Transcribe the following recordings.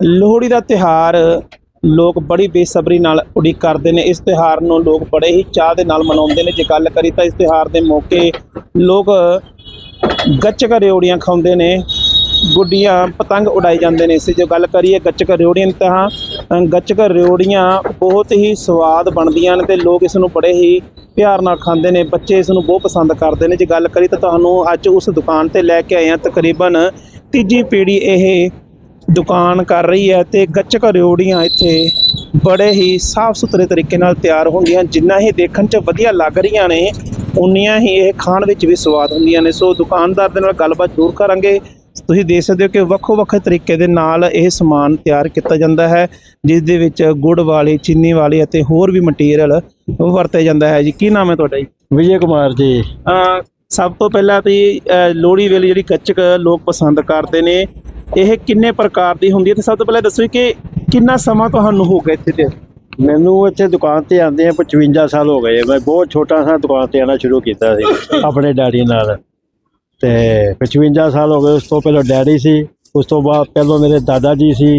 ਲੋਹੜੀ ਦਾ ਤਿਹਾਰ ਲੋਕ ਬੜੀ ਬੇਸਬਰੀ ਨਾਲ ਉਡੀਕ ਕਰਦੇ ਨੇ। ਇਸ ਤਿਹਾਰ ਨੂੰ ਲੋਕ ਬੜੇ ਹੀ ਚਾਹ ਦੇ ਨਾਲ ਮਨਾਉਂਦੇ ਨੇ। ਜੇ ਗੱਲ ਕਰੀ ਤਾਂ ਇਸ ਤਿਹਾਰ ਦੇ ਮੌਕੇ ਲੋਕ ਗੱਚਕ ਰਿਓੜੀਆਂ ਖਾਉਂਦੇ ਨੇ। ਗੁੱਡੀਆਂ ਪਤੰਗ ਉਡਾਈ ਜਾਂਦੇ ਨੇ। ਇਸੇ ਜੋ ਗੱਲ ਕਰੀਏ ਗੱਚਕ ਰਿਓੜੀਆਂ ਦੀ ਤਾਂ ਗੱਚਕ ਰਿਓੜੀਆਂ ਬਹੁਤ ਹੀ ਸਵਾਦ ਬਣਦੀਆਂ ਨੇ ਤੇ ਲੋਕ ਇਸ ਨੂੰ ਬੜੇ ਹੀ ਪਿਆਰ ਨਾਲ ਖਾਂਦੇ ਨੇ। ਬੱਚੇ ਇਸ ਨੂੰ ਬਹੁਤ ਪਸੰਦ ਕਰਦੇ ਨੇ। ਜੇ ਗੱਲ ਕਰੀ ਤਾਂ ਤੁਹਾਨੂੰ ਅੱਜ ਉਸ ਦੁਕਾਨ ਤੇ ਲੈ ਕੇ ਆਏ ਹਾਂ। ਤਕਰੀਬਨ ਤੀਜੀ ਪੀੜ੍ਹੀ ਇਹ ਦੁਕਾਨ ਕਰ ਰਹੀ ਹੈ ਤੇ ਗੱਚਕ ਰਿਓੜੀਆਂ ਇੱਥੇ ਬੜੇ ਹੀ ਸਾਫ਼ ਸੁਥਰੇ ਤਰੀਕੇ ਨਾਲ ਤਿਆਰ ਹੁੰਦੀਆਂ ਜਿੰਨਾ ਹੀ ਦੇਖਣ 'ਚ ਵਧੀਆ ਲੱਗ ਰਹੀਆਂ ਨੇ ਉਨੀਆਂ ਹੀ ਇਹ ਖਾਣ ਵਿੱਚ ਵੀ ਸਵਾਦ ਹੁੰਦੀਆਂ ਨੇ। ਸੋ ਦੁਕਾਨਦਾਰ ਦੇ ਨਾਲ ਗੱਲਬਾਤ ਜ਼ਰੂਰ ਕਰਾਂਗੇ। ਤੁਸੀਂ ਦੇਖ ਸਕਦੇ ਹੋ ਕਿ ਵੱਖੋ ਵੱਖ ਤਰੀਕੇ ਦੇ ਨਾਲ ਇਹ ਸਮਾਨ ਤਿਆਰ ਕੀਤਾ ਜਾਂਦਾ ਹੈ ਜਿਸ ਦੇ ਵਿੱਚ ਗੁੜ ਵਾਲੀ ਚੀਨੀ ਵਾਲੀ ਅਤੇ ਹੋਰ ਵੀ ਮਟੀਰੀਅਲ ਵਰਤਿਆ ਜਾਂਦਾ ਹੈ ਜੀ। ਕੀ ਨਾਮ ਹੈ ਤੁਹਾਡਾ ਜੀ? ਵਿਜੇ ਕੁਮਾਰ ਜੀ। ਸਭ ਤੋਂ ਪਹਿਲਾਂ ਤੇ ਲੋਹੜੀ ਵੇਲੇ ਜਿਹੜੀ ਗੱਚਕ ਲੋਕ ਪਸੰਦ ਕਰਦੇ ਨੇ ਇਹ ਕਿੰਨੇ ਪ੍ਰਕਾਰ ਦੀ ਹੁੰਦੀ ਹੈ? ਤੇ ਸਭ ਤੋਂ ਪਹਿਲਾਂ ਦੱਸੋ ਕਿ ਕਿੰਨਾ ਸਮਾਂ ਤੁਹਾਨੂੰ ਹੋ ਗਿਆ ਇੱਥੇ ਤੇ? ਮੈਨੂੰ ਇੱਥੇ ਦੁਕਾਨ ਤੇ ਆਂਦੇ ਆ 55 ਸਾਲ ਹੋ ਗਏ ਮੈਂ ਬਹੁਤ ਛੋਟਾ ਸਾਂ ਦੁਕਾਨ ਤੇ ਆਣਾ ਸ਼ੁਰੂ ਕੀਤਾ ਸੀ ਆਪਣੇ ਡੈਡੀ ਨਾਲ। ਤੇ 55 ਸਾਲ ਹੋ ਗਏ ਉਸ ਤੋਂ ਪਹਿਲਾਂ ਡੈਡੀ ਸੀ ਉਸ ਤੋਂ ਬਾਅਦ ਪਹਿਲਾਂ ਮੇਰੇ ਦਾਦਾ ਜੀ ਸੀ।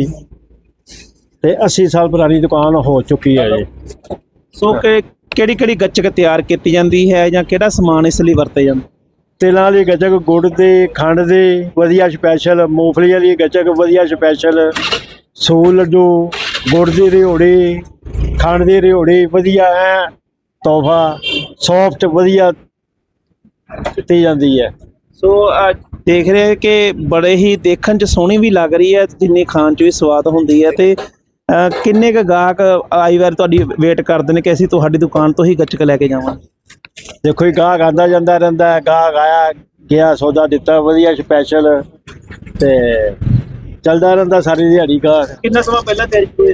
ਤੇ 80 ਸਾਲ ਪੁਰਾਣੀ ਦੁਕਾਨ ਹੋ ਚੁੱਕੀ ਹੈ ਜੀ। ਸੋ ਕਿ ਕਿਹੜੀ ਕਿਹੜੀ ਗੱਚਕ ਤਿਆਰ ਕੀਤੀ ਜਾਂਦੀ ਹੈ ਜਾਂ ਕਿਹੜਾ ਸਮਾਨ ਇਸ ਲਈ ਵਰਤਿਆ ਜਾਂਦਾ? ਤਿਲਾਂ ਵਾਲੀ ਗੱਚਕ ਗੁੜ ਦੇ, ਖੰਡ ਦੇ, ਵਧੀਆ ਸਪੈਸ਼ਲ ਮੂੰਗਫਲੀ ਵਾਲੀ ਗੱਚਕ ਵਧੀਆ ਸਪੈਸ਼ਲ ਸੂਲ ਲੱਡੂ, ਗੁੜ ਦੀ ਰਿਓੜੀ, ਖੰਡ ਦੀ ਰਿਓੜੀ ਵਧੀਆ ਹੈ, ਤੋਹਫਾ ਸੌਫਟ ਵਧੀਆ ਦਿੱਤੀ ਜਾਂਦੀ ਹੈ। ਸੋ ਦੇਖ ਰਹੇ ਹੋ ਕਿ ਬੜੇ ਹੀ ਦੇਖਣ 'ਚ ਸੋਹਣੀ ਵੀ ਲੱਗ ਰਹੀ ਹੈ, ਜਿੰਨੀ ਖਾਣ 'ਚ ਵੀ ਸਵਾਦ ਹੁੰਦੀ ਹੈ ਤੇ ਕਿੰਨੇ ਕ ਗਾਹਕ ਆਈ ਵਾਰ ਤੁਹਾਡੀ ਵੇਟ ਕਰਦੇ ਨੇ ਕਿ ਅਸੀਂ ਤੁਹਾਡੀ ਦੁਕਾਨ ਤੋਂ ਹੀ ਗੱਚਕ ਲੈ ਕੇ ਜਾਵਾਂਗੇ? ਦੇਖੋ ਹੀ ਗਾਹਕ ਆਂਦਾ ਜਾਂਦਾ ਰਹਿੰਦਾ ਹੈ ਗਾਹਕ ਆਇਆ ਗਿਆ ਸੌਦਾ ਦਿੱਤਾ ਵਧੀਆ ਸਪੈਸ਼ਲ ਤੇ ਚੱਲਦਾ ਰਹਿੰਦਾ ਸਾਰੀ ਦਿਹਾੜੀ ਗਾਹਕ। ਕਿੰਨਾ ਸਮਾਂ ਪਹਿਲਾਂ ਤਿਆਰੀ ਹੋਈ?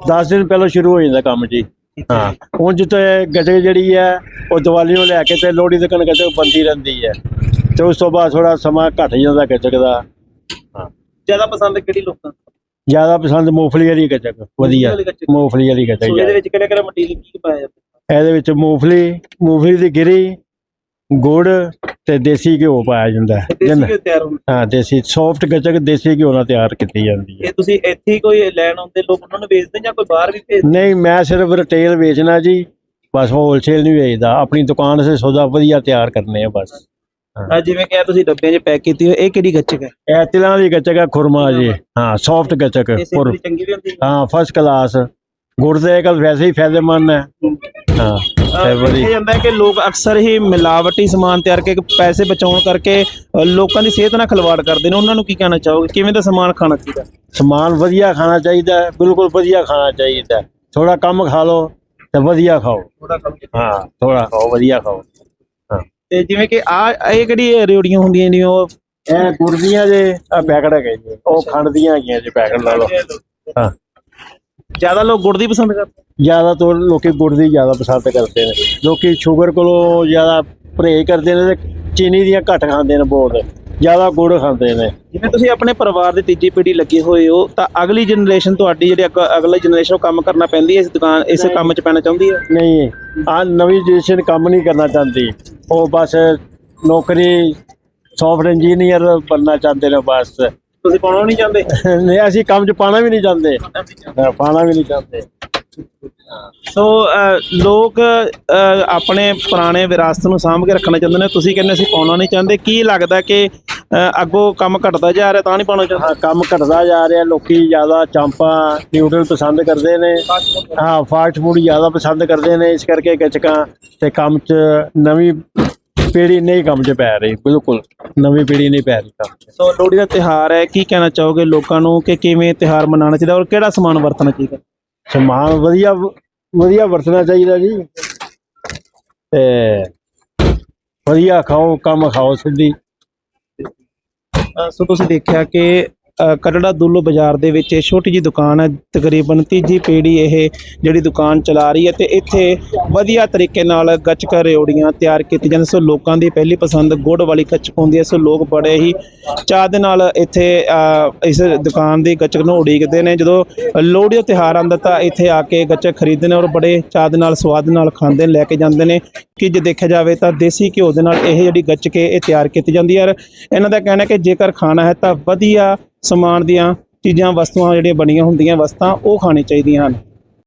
10 ਦਿਨ ਪਹਿਲਾਂ ਸ਼ੁਰੂ ਹੋ ਜਾਂਦਾ ਕੰਮ ਜੀ। ਹਾਂ ਉਂਝ ਤੇ ਗੱਜਕ ਜਿਹੜੀ ਹੈ ਉਹ ਦੀਵਾਲੀ ਨੂੰ ਲੈ ਕੇ ਤੇ ਲੋਹੜੀ ਤੱਕ ਗੱਜਕ ਬੰਦੀ ਰਹਿੰਦੀ ਹੈ। ਤੇ ਉਸ ਤੋਂ ਬਾਅਦ ਥੋੜਾ ਸਮਾਂ ਘਟ ਜਾਂਦਾ ਗੱਜਕ ਦਾ। ਜ਼ਿਆਦਾ ਪਸੰਦ ਕਿਹੜੀ ਲੋਕਾਂ? ਜ਼ਿਆਦਾ ਪਸੰਦ ਮੂੰਗਫਲੀ ਵਾਲੀ ਗੱਜਕ ਵਧੀਆ। ਮੂੰਗਫਲੀ ਵਾਲੀ ਗੱਜਕ। ਇਹਦੇ। ਵਿੱਚ ਕਿਹੜਾ ਕਿਹੜਾ ਮਟੀਰੀਅਲ ਕੀ ਪਾਇਆ ਜਾਂਦਾ? ਇਹਦੇ ਵਿੱਚ ਮੂੰਗਫਲੀ ਮੂੰਗਫਲੀ ਦੀ ਗਿਰੀ ਗੁੜ ਤੇ ਦੇਸੀ ਘਿਓ ਪਾਇਆ ਜਾਂਦਾ ਹੈ। ਦੇਸੀ ਘਿਓ ਤਿਆਰ ਹੁੰਦਾ ਹਾਂ ਦੇਸੀ ਸੌਫਟ ਗੱਜਕ ਦੇਸੀ ਘਿਓ ਨਾਲ ਤਿਆਰ ਕੀਤੀ ਜਾਂਦੀ ਹੈ। ਇਹ ਤੁਸੀਂ ਇੱਥੇ ਹੀ ਕੋਈ ਲੈਣ ਆਉਂਦੇ ਲੋਕ ਉਹਨਾਂ ਨੂੰ ਵੇਚਦੇ ਜਾਂ ਕੋਈ ਬਾਹਰ ਵੀ ਭੇਜਦੇ? ਨਹੀਂ ਮੈਂ ਸਿਰਫ ਰਿਟੇਲ ਵੇਚਣਾ ਜੀ ਬਸ ਹੋਲਸੇਲ ਨਹੀਂ ਵੇਚਦਾ। ਆਪਣੀ ਦੁਕਾਨ ਸੇ ਸੌਦਾ ਵਧੀਆ ਤਿਆਰ ਕਰਨੇ ਆ ਬਸ। ਆ ਜਿਵੇਂ ਕਿ ਤੁਸੀਂ ਡੱਬਿਆਂ 'ਚ ਪੈਕ ਕੀਤੀ ਹੋਈ ਇਹ ਕਿਹੜੀ ਗੱਚਕ ਹੈ? ਇਹ ਤਿਲਾਂ ਦੀ ਗੱਚਕ ਹੈ ਖੁਰਮਾ ਜੀ। ਹਾਂ ਸੌਫਟ ਗੱਚਕ ਹੈ। ਹਾਂ ਫਸਟ ਕਲਾਸ ਗੁੜ ਦੇ ਕਲ ਵੈਸੇ ਹੀ ਫਾਇਦੇਮੰਦ ਹੈ। ਹਾਂ ਅਹ ਤੇ ਬੜੀ ਦੇਖਿਆ ਜਾਂਦਾ ਹੈ ਕਿ ਲੋਕ ਅਕਸਰ ਹੀ ਮਿਲਾਵਟੀ ਸਮਾਨ ਤਿਆਰ ਕਰਕੇ ਪੈਸੇ ਬਚਾਉਣ ਕਰਕੇ ਲੋਕਾਂ ਦੀ ਸਿਹਤ ਨਾਲ ਖਿਲਵਾੜ ਕਰਦੇ ਨੇ। ਉਹਨਾਂ ਨੂੰ ਕੀ ਕਹਿਣਾ ਚਾਹੋਗੇ? ਕਿਵੇਂ ਦਾ ਸਮਾਨ ਖਾਣਾ ਚਾਹੀਦਾ? ਸਮਾਨ ਵਧੀਆ ਖਾਣਾ ਚਾਹੀਦਾ ਹੈ ਬਿਲਕੁਲ ਵਧੀਆ ਖਾਣਾ ਚਾਹੀਦਾ। ਥੋੜਾ ਕਮ ਖਾ ਲਓ ਤੇ ਵਧੀਆ ਖਾਓ। ਥੋੜਾ ਕੰਮ ਹਾਂ ਥੋੜਾ ਖਾਓ ਵਧੀਆ ਖਾਓ। ਤੇ ਜਿਵੇਂ ਕਿ ਆ ਇਹ ਕਿਹੜੀ ਰੇੜੀਆਂ ਹੁੰਦੀਆਂ ਜਿਹੜੀਆਂ ਉਹ? ਇਹ ਗੁੜ ਦੀਆਂ ਜੇ ਆ ਪੈਕਟ ਹੈਗੇ ਜੀ ਉਹ ਖੰਡ ਦੀਆਂ ਹੈਗੀਆਂ ਜੀ ਪੈਕਟ ਲਾ ਲਓ। ਹਾਂ। ਜ਼ਿਆਦਾ ਲੋਕ ਗੁੜ ਦੀ ਪਸੰਦ ਕਰਦੇ ਜ਼ਿਆਦਾ ਤੋਂ ਲੋਕੀ ਗੁੜ ਦੀ ਜ਼ਿਆਦਾ ਪਸੰਦ ਕਰਦੇ ਨੇ। ਲੋਕੀ ਸ਼ੂਗਰ ਕੋਲੋਂ ਜ਼ਿਆਦਾ ਪਰਹੇਜ਼ ਕਰਦੇ ਨੇ ਤੇ ਚੀਨੀ ਦੀਆਂ ਘੱਟ ਖਾਂਦੇ ਨੇ ਬਹੁਤ। ਜ਼ਿਆਦਾ ਗੁੜ ਖਾਂਦੇ ਨੇ। ਜਿਵੇਂ ਤੁਸੀਂ ਆਪਣੇ ਪਰਿਵਾਰ ਦੀ ਤੀਜੀ ਪੀੜ੍ਹੀ ਲੱਗੇ ਹੋਏ ਹੋ ਤਾਂ ਅਗਲੀ ਜਨਰੇਸ਼ਨ ਤੁਹਾਡੀ ਜਿਹੜੀ ਅੱਗ- ਅਗਲੀ ਜਨਰੇਸ਼ਨ ਕੰਮ ਕਰਨਾ ਪੈਂਦੀ ਹੈ ਇਸ ਦੁਕਾਨ ਇਸ ਕੰਮ 'ਚ ਪੈਣਾ ਚਾਹੁੰਦੀ ਹੈ? ਨਹੀਂ। ਆ ਨਵੀਂ ਜਨਰੇਸ਼ਨ ਕੰਮ ਨਹੀਂ ਕਰਨਾ ਚਾਹੁੰਦੀ। ਉਹ ਬਸ ਨੌਕਰੀ ਸੌਫਟ ਇੰਜੀਨੀਅਰ ਬਣਨਾ ਚਾਹੁੰਦੇ ਨੇ ਬਸ। ਤੁਸੀਂ ਪਾਉਣਾ ਨਹੀਂ ਚਾਹੁੰਦੇ? ਨਹੀਂ ਅਸੀਂ ਕੰਮ 'ਚ ਪਾਣਾ ਵੀ ਨਹੀਂ ਚਾਹੁੰਦੇ। ਹਾਂ, ਪਾਣਾ ਵੀ ਨਹੀਂ ਚਾਹੁੰਦੇ। ਸੋ ਲੋਕ ਆਪਣੇ ਪੁਰਾਣੇ ਵਿਰਾਸਤ ਨੂੰ ਸਾਂਭ ਕੇ ਰੱਖਣਾ ਚਾਹੁੰਦੇ ਨੇ। ਤੁਸੀਂ ਕਹਿੰਦੇ ਅਸੀਂ ਪਾਉਣਾ ਨਹੀਂ ਚਾਹੁੰਦੇ। ਕੀ ਲੱਗਦਾ ਕਿ ਅੱਗੋਂ ਕੰਮ ਘਟਦਾ ਜਾ ਰਿਹਾ ਤਾਂ ਨਹੀਂ ਪਾਉਣਾ ਚਾਹੁੰਦੇ? ਹਾਂ ਕੰਮ ਘਟਦਾ ਜਾ ਰਿਹਾ। ਲੋਕੀ ਜ਼ਿਆਦਾ ਚਾਂਪਾਂ ਨਿਊਡਲ ਪਸੰਦ ਕਰਦੇ ਨੇ। ਹਾਂ ਫਾਸਟ ਫੂਡ ਜ਼ਿਆਦਾ ਪਸੰਦ ਕਰਦੇ ਨੇ। ਇਸ ਕਰਕੇ ਗੱਚਕਾਂ ਤੇ ਕੰਮ 'ਚ ਨਵੀਂ ਪੀੜ੍ਹੀ ਨਹੀਂ ਕੰਮ 'ਚ ਪੈ ਰਹੀ ਬਿਲਕੁਲ। ਨਵੀਂ ਪੀੜ੍ਹੀ ਨਹੀਂ ਪੈ ਰਹੀ ਕੰਮ 'ਚ। ਸੋ ਲੋਹੜੀ ਦਾ ਤਿਹਾਰ ਹੈ ਕੀ ਕਹਿਣਾ ਚਾਹੋਗੇ ਲੋਕਾਂ ਨੂੰ ਕਿ ਕਿਵੇਂ ਤਿਹਾਰ ਮਨਾਉਣਾ ਚਾਹੀਦਾ ਔਰ ਕਿਹੜਾ ਸਮਾਨ ਵਰਤਣਾ ਚਾਹੀਦਾ? ਸਮਾਨ ਵਧੀਆ ਵਧੀਆ ਵਰਤਣਾ ਚਾਹੀਦਾ ਜੀ। ਤੇ ਵਧੀਆ ਖਾਓ ਕੰਮ ਖਾਓ ਸਿੱਧੀ। ਅ, ਸੋ ਤੁਸੀਂ ਦੇਖਿਆ ਕਿ ਅ, ਕਟੜਾ ਦੁੱਲੋ ਬਾਜ਼ਾਰ ਦੇ ਵਿੱਚ ਇਹ ਛੋਟੀ ਜੀ ਦੁਕਾਨ ਹੈ ਤਕਰੀਬਨ ਤੀਜੀ ਪੀੜ੍ਹੀ ਇਹ ਜਿਹੜੀ ਦੁਕਾਨ ਚਲਾ ਰਹੀ ਹੈ ਤੇ ਇੱਥੇ ਵਧੀਆ ਤਰੀਕੇ ਨਾਲ ਗੱਚਕ, ਰਿਓੜੀਆਂ ਤਿਆਰ ਕੀਤੀ ਜਾਂਦੀਆਂ ਸੋ ਲੋਕਾਂ ਦੀ ਪਹਿਲੀ ਪਸੰਦ ਗੁੜ ਵਾਲੀ ਗੱਚਕ ਹੁੰਦੀ ਹੈ। ਸੋ ਲੋਕ ਬੜੇ ਹੀ ਚਾਹ ਦੇ ਨਾਲ ਇੱਥੇ ਇਸ ਦੁਕਾਨ ਦੀ ਗੱਚਕ ਨੂੰ ਉਡੀਕਦੇ ਨੇ। ਜਦੋਂ ਲੋਹੜੀ ਦਾ ਤਿਉਹਾਰ ਆਉਂਦਾ ਤਾਂ ਇੱਥੇ ਆ ਕੇ ਗੱਚਕ ਖਰੀਦਦੇ ਨੇ ਔਰ ਬੜੇ ਚਾਹ ਦੇ ਨਾਲ, ਸਵਾਦ ਨਾਲ ਖਾਂਦੇ ਨੇ ਲੈ ਕੇ ਜਾਂਦੇ ਨੇ। ਕਿ ਜੇ ਦੇਖਿਆ ਜਾਵੇ ਤਾਂ ਦੇਸੀ ਘਿਓ ਦੇ ਨਾਲ ਇਹ ਜਿਹੜੀ ਗੱਚਕ ਹੈ, ਇਹ ਤਿਆਰ ਕੀਤੀ ਜਾਂਦੀ ਹੈ। ਔਰ ਇਹਨਾਂ ਦਾ ਕਹਿਣਾ ਕਿ ਜੇਕਰ ਖਾਣਾ ਹੈ ਤਾਂ ਵਧੀਆ ਸਮਾਨ ਦੀਆਂ ਚੀਜ਼ਾਂ, ਵਸਤੂਆਂ ਜਿਹੜੀਆਂ ਬਣੀਆਂ ਹੁੰਦੀਆਂ, ਵਸਤਾਂ ਉਹ ਖਾਣੀ ਚਾਹੀਦੀਆਂ ਹਨ।